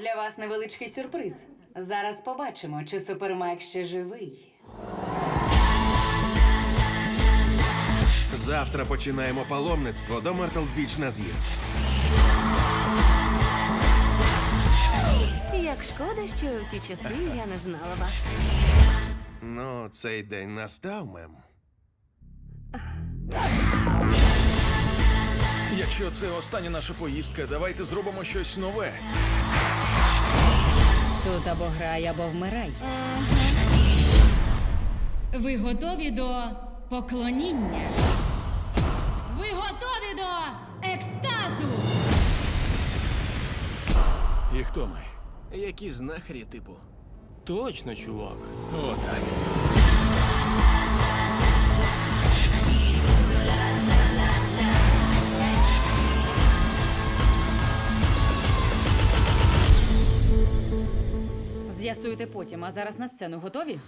Для вас невеличкий сюрприз. Зараз побачимо, чи супермек ще живий. Завтра починаємо паломництво до Мертл Біч на з'їзд. Як шкода, що в ті часи я не знала вас. Ну, цей день настав, мем. Якщо це остання наша поїздка, давайте зробимо щось нове. Тут або грай, або вмирай. Ви готові до поклоніння? Ви готові до екстазу? І хто ми? Які знахарі, типу. Точно, чувак. Отак. З'ясуєте потім, а зараз на сцену готові?